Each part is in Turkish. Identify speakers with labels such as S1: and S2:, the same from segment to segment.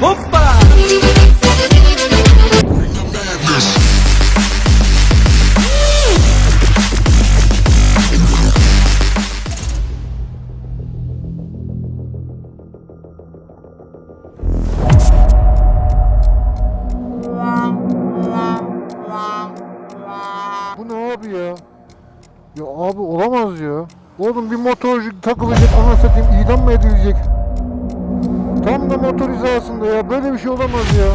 S1: Hoppa!
S2: Bu ne abi ya? Ya abi olamaz ya. Oğlum bir motorcu takılacak ana satayım idam mı edilecek? Tam da motor hizasında ya böyle bir şey olamaz ya.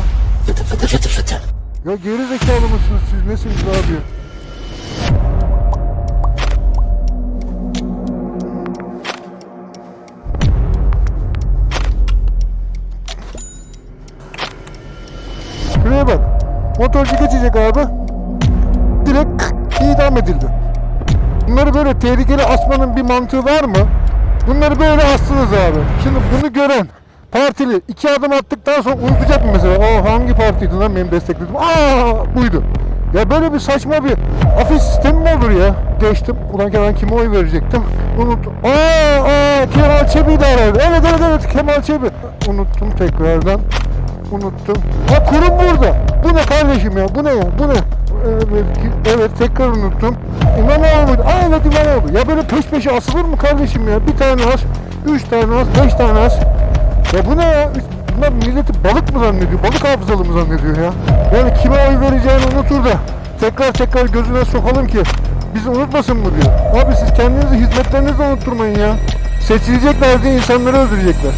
S2: Ya geri zekalı mısınız siz nesiniz abi? Şuraya bak. Motorcu geçecek abi direkt idam edildi. Bunları böyle tehlikeli asmanın bir mantığı var mı? Bunları böyle astınız abi. Şimdi bunu gören partili iki adım attıktan sonra unutacak mı mesela? Aa hangi partiydi lan benim destekledim? Aa buydu. Ya böyle bir saçma bir afis sistemi mi olur ya? Geçtim. Ulan ben kime oy verecektim? Unuttum. Aa, aa Kemal Çebi'ydi herhalde. Evet evet evet Kemal Çebi. Unuttum tekrardan. Unuttum. Ha kurum burada. Bu ne kardeşim ya? Bu ne ya? Bu ne? Evet, evet tekrar unuttum. İmamoğlu muydu? Aa evet İmamoğlu. Ya böyle peş peşe asılır mı kardeşim ya? Bir tane as, üç tane as, beş tane as. Ya bu ne ya? Bunlar milleti balık mı zannediyor? Balık hafızalı mı zannediyor ya? Yani kime oy vereceğini unutur da tekrar tekrar gözüne sokalım ki bizi unutmasın mı diyor. Abi siz kendinizi hizmetlerinizi unutturmayın ya. Seçilecekler diye insanları öldürecekler.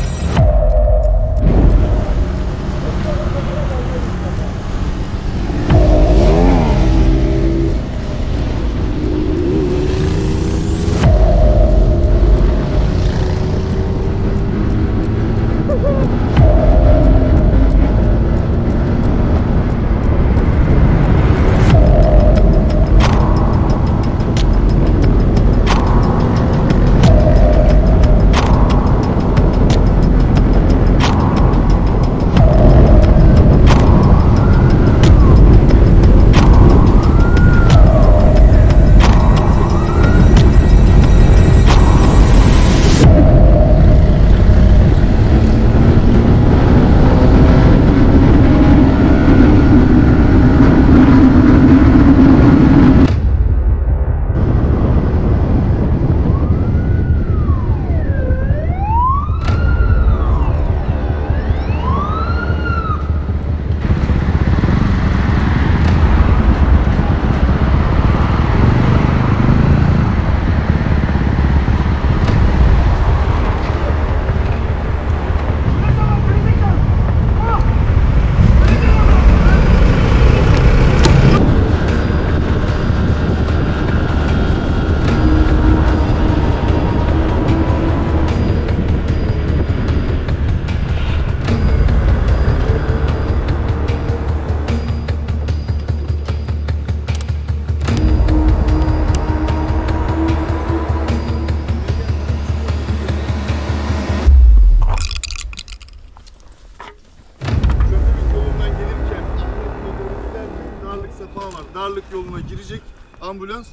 S3: Sefa var. Darlık yoluna girecek ambulans.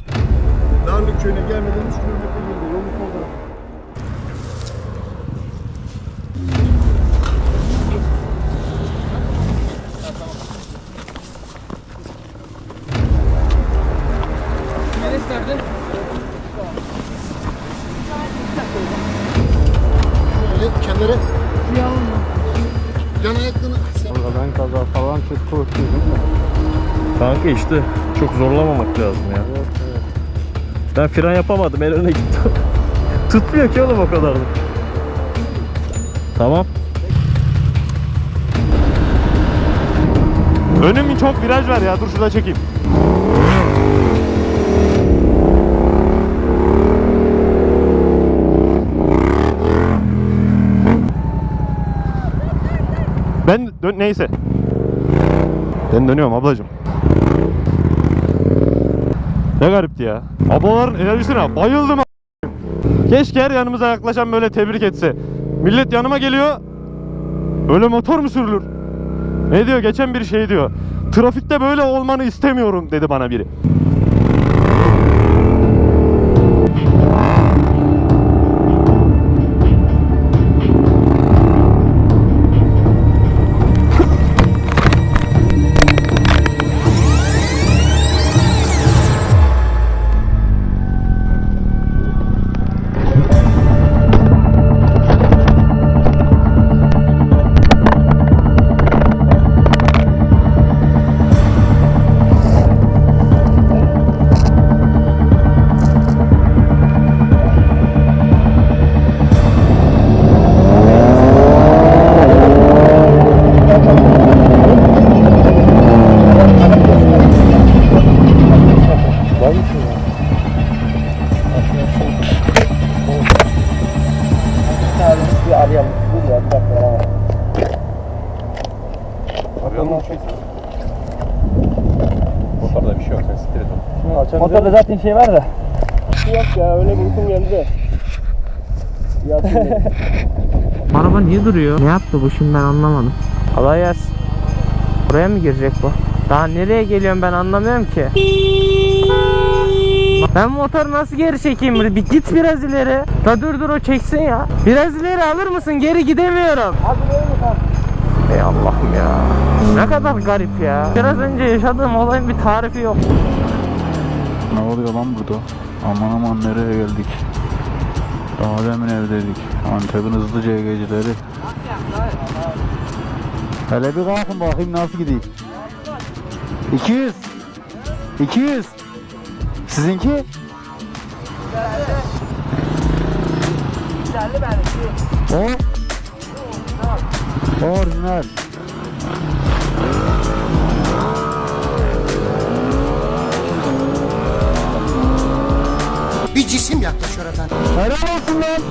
S3: Darlık köyüne gelmeden 3 kilometre geride yolun sol tarafı. Kenara. Yan ayaklarını
S2: Valla ben kaza falan çok korkuyorum da.
S4: Kanka işte çok zorlamamak lazım ya.
S2: Evet evet.
S4: Ben fren yapamadım el öne gittim. Tutmuyor ki oğlum o kadar da. Tamam.
S5: Önüm çok viraj var ya. Dur şurada çekeyim. Ben dön neyse. Ben dönüyorum ablacığım. Ne garipti ya. Ablaların enerjisine bayıldım. Keşke her yanımıza yaklaşan böyle tebrik etse. Millet yanıma geliyor. Öyle motor mu sürülür? Ne diyor? Geçen bir şey diyor. Trafikte böyle olmanı istemiyorum dedi bana biri.
S6: almış mı? Bir tanesi bir şey yok. Sen siktir et onu.
S1: Motorda zaten şey var da.
S7: Yok ya öyle bir uykum geldi de.
S1: Araba niye duruyor? Ne yaptı bu şimdi ben anlamadım. Kolay gelsin. Buraya mı girecek bu? Daha nereye geliyorum ben anlamıyorum ki. Ben motoru nasıl geri çekeyim? Bir git biraz ileri. Da dur dur o çeksin ya. Biraz ileri alır mısın? Geri gidemiyorum. Ey Allah'ım ya. Ne kadar garip ya. Biraz önce yaşadığım olayın bir tarifi yok.
S8: Ne oluyor lan burada? Aman aman nereye geldik? Daha demin evdeydik. Antep'in hızlı CG'cileri. Hele bir kalkın bakayım nasıl gideyim. 200 200 Sizinki? O? Orijinal.
S9: Bir cisim yaklaşıyor efendim.
S10: Helal olsun lan.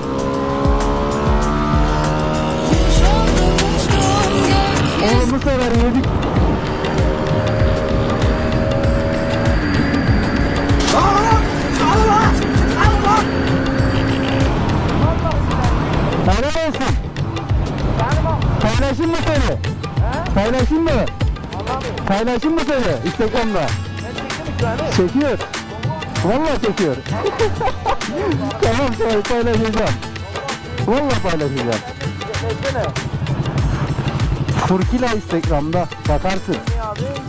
S10: Oğlum bu sefer yedik. Paylaşayım mı? Paylaşayım mı seni Instagram'da? Çekiyor. Vallahi çekiyor. tamam sonra paylaşacağım. Vallahi paylaşacağım. Furkila Instagram'da bakarsın.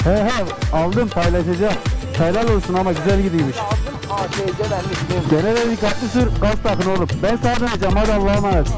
S10: He he aldım paylaşacağım. Helal olsun ama güzel gidiymiş. Gene de dikkatli sür gaz takın oğlum. Ben sana döneceğim hadi Allah'a emanet.